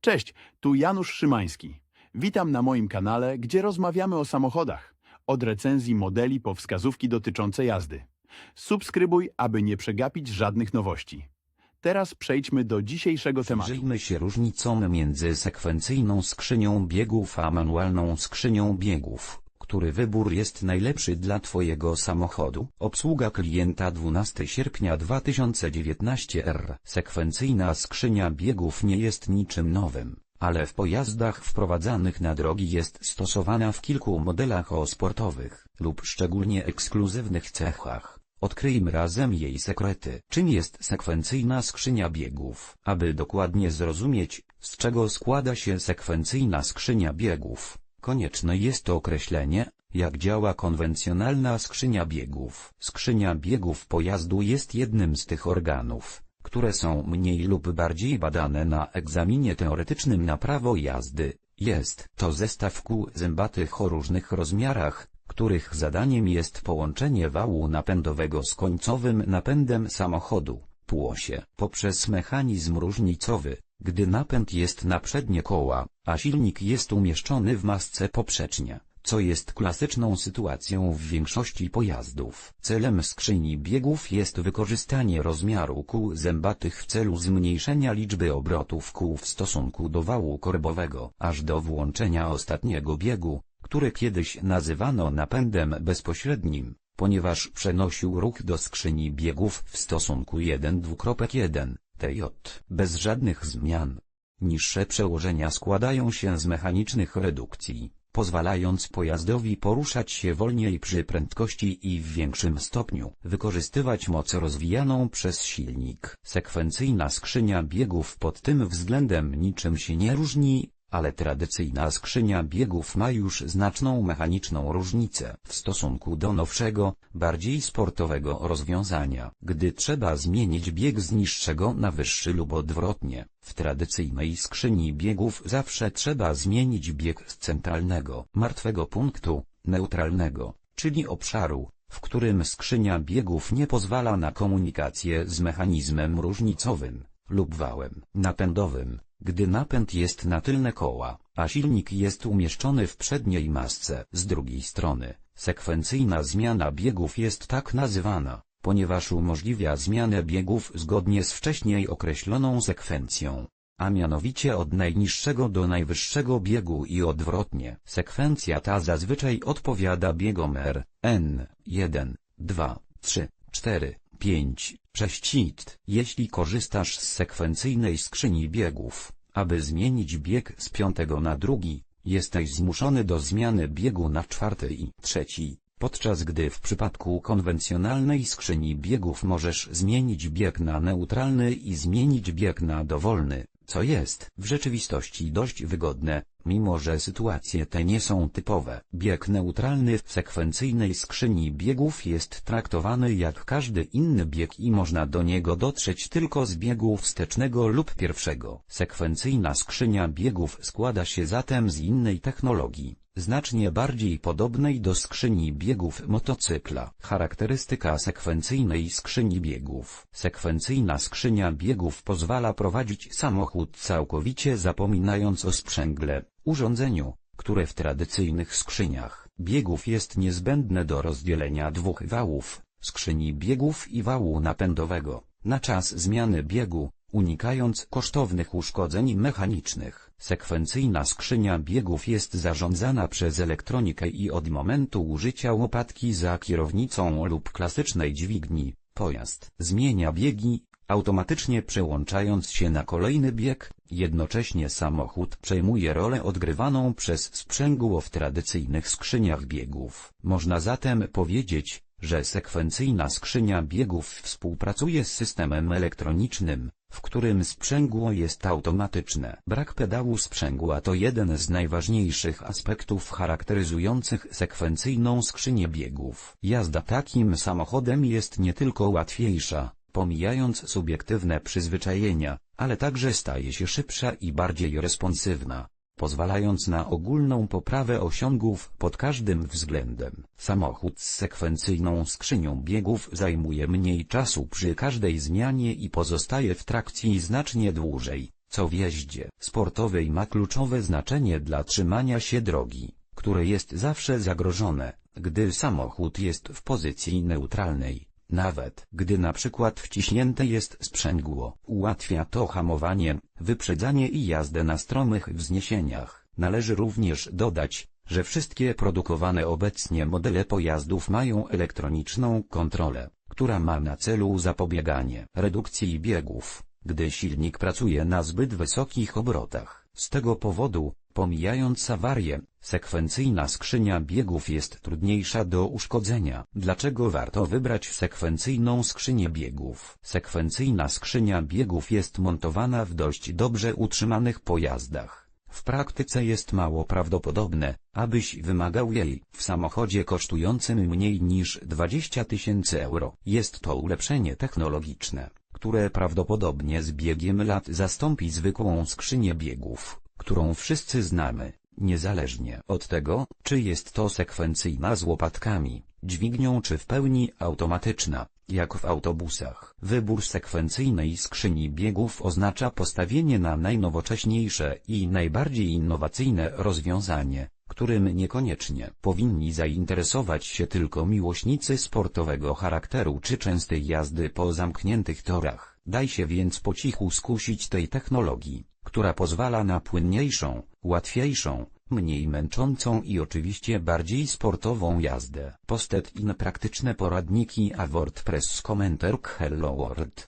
Cześć, tu Janusz Szymański. Witam na moim kanale, gdzie rozmawiamy o samochodach. Od recenzji modeli po wskazówki dotyczące jazdy. Subskrybuj, aby nie przegapić żadnych nowości. Teraz przejdźmy do dzisiejszego tematu. Przyjrzyjmy się różnicom między sekwencyjną skrzynią biegów a manualną skrzynią biegów. Który wybór jest najlepszy dla Twojego samochodu? Obsługa klienta 12 sierpnia 2019 r. Sekwencyjna skrzynia biegów nie jest niczym nowym, ale w pojazdach wprowadzanych na drogi jest stosowana w kilku modelach o sportowych lub szczególnie ekskluzywnych cechach. Odkryjmy razem jej sekrety. Czym jest sekwencyjna skrzynia biegów? Aby dokładnie zrozumieć, z czego składa się sekwencyjna skrzynia biegów, konieczne jest to określenie, jak działa konwencjonalna skrzynia biegów. Skrzynia biegów pojazdu jest jednym z tych organów, które są mniej lub bardziej badane na egzaminie teoretycznym na prawo jazdy. Jest to zestaw kół zębatych o różnych rozmiarach, których zadaniem jest połączenie wału napędowego z końcowym napędem samochodu, płosie, poprzez mechanizm różnicowy, gdy napęd jest na przednie koła, a silnik jest umieszczony w masce poprzecznie, co jest klasyczną sytuacją w większości pojazdów. Celem skrzyni biegów jest wykorzystanie rozmiaru kół zębatych w celu zmniejszenia liczby obrotów kół w stosunku do wału korbowego, aż do włączenia ostatniego biegu, który kiedyś nazywano napędem bezpośrednim, ponieważ przenosił ruch do skrzyni biegów w stosunku 1:2.1 TJ, bez żadnych zmian. Niższe przełożenia składają się z mechanicznych redukcji, pozwalając pojazdowi poruszać się wolniej przy prędkości i w większym stopniu wykorzystywać moc rozwijaną przez silnik. Sekwencyjna skrzynia biegów pod tym względem niczym się nie różni, ale tradycyjna skrzynia biegów ma już znaczną mechaniczną różnicę w stosunku do nowszego, bardziej sportowego rozwiązania. Gdy trzeba zmienić bieg z niższego na wyższy lub odwrotnie, w tradycyjnej skrzyni biegów zawsze trzeba zmienić bieg z centralnego, martwego punktu, neutralnego, czyli obszaru, w którym skrzynia biegów nie pozwala na komunikację z mechanizmem różnicowym lub wałem napędowym, gdy napęd jest na tylne koła, a silnik jest umieszczony w przedniej masce. Z drugiej strony, sekwencyjna zmiana biegów jest tak nazywana, ponieważ umożliwia zmianę biegów zgodnie z wcześniej określoną sekwencją, a mianowicie od najniższego do najwyższego biegu i odwrotnie. Sekwencja ta zazwyczaj odpowiada biegom R, N, 1, 2, 3, 4, 5, 6 IT. Jeśli korzystasz z sekwencyjnej skrzyni biegów, aby zmienić bieg z piątego na drugi, jesteś zmuszony do zmiany biegu na czwarty i trzeci, podczas gdy w przypadku konwencjonalnej skrzyni biegów możesz zmienić bieg na neutralny i zmienić bieg na dowolny, co jest w rzeczywistości dość wygodne, mimo że sytuacje te nie są typowe. Bieg neutralny w sekwencyjnej skrzyni biegów jest traktowany jak każdy inny bieg i można do niego dotrzeć tylko z biegu wstecznego lub pierwszego. Sekwencyjna skrzynia biegów składa się zatem z innej technologii, znacznie bardziej podobnej do skrzyni biegów motocykla. Charakterystyka sekwencyjnej skrzyni biegów. Sekwencyjna skrzynia biegów pozwala prowadzić samochód całkowicie zapominając o sprzęgle, urządzeniu, które w tradycyjnych skrzyniach biegów jest niezbędne do rozdzielenia dwóch wałów, skrzyni biegów i wału napędowego, na czas zmiany biegu, unikając kosztownych uszkodzeń mechanicznych. Sekwencyjna skrzynia biegów jest zarządzana przez elektronikę i od momentu użycia łopatki za kierownicą lub klasycznej dźwigni, pojazd zmienia biegi, automatycznie przełączając się na kolejny bieg, jednocześnie samochód przejmuje rolę odgrywaną przez sprzęgło w tradycyjnych skrzyniach biegów. Można zatem powiedzieć, że sekwencyjna skrzynia biegów współpracuje z systemem elektronicznym, w którym sprzęgło jest automatyczne. Brak pedału sprzęgła to jeden z najważniejszych aspektów charakteryzujących sekwencyjną skrzynię biegów. Jazda takim samochodem jest nie tylko łatwiejsza, pomijając subiektywne przyzwyczajenia, ale także staje się szybsza i bardziej responsywna, pozwalając na ogólną poprawę osiągów pod każdym względem. Samochód z sekwencyjną skrzynią biegów zajmuje mniej czasu przy każdej zmianie i pozostaje w trakcji znacznie dłużej, co w jeździe sportowej ma kluczowe znaczenie dla trzymania się drogi, które jest zawsze zagrożone, gdy samochód jest w pozycji neutralnej. Nawet gdy na przykład wciśnięte jest sprzęgło, ułatwia to hamowanie, wyprzedzanie i jazdę na stromych wzniesieniach. Należy również dodać, że wszystkie produkowane obecnie modele pojazdów mają elektroniczną kontrolę, która ma na celu zapobieganie redukcji biegów, gdy silnik pracuje na zbyt wysokich obrotach. Z tego powodu, pomijając awarię, sekwencyjna skrzynia biegów jest trudniejsza do uszkodzenia. Dlaczego warto wybrać sekwencyjną skrzynię biegów? Sekwencyjna skrzynia biegów jest montowana w dość dobrze utrzymanych pojazdach. W praktyce jest mało prawdopodobne, abyś wymagał jej w samochodzie kosztującym mniej niż 20 tysięcy euro. Jest to ulepszenie technologiczne, które prawdopodobnie z biegiem lat zastąpi zwykłą skrzynię biegów, którą wszyscy znamy, niezależnie od tego, czy jest to sekwencyjna z łopatkami, dźwignią czy w pełni automatyczna, jak w autobusach. Wybór sekwencyjnej skrzyni biegów oznacza postawienie na najnowocześniejsze i najbardziej innowacyjne rozwiązanie, którym niekoniecznie powinni zainteresować się tylko miłośnicy sportowego charakteru czy częstej jazdy po zamkniętych torach. Daj się więc po cichu skusić tej technologii, która pozwala na płynniejszą, łatwiejszą, mniej męczącą i oczywiście bardziej sportową jazdę. Postet in praktyczne poradniki a WordPress komentarz Hello World.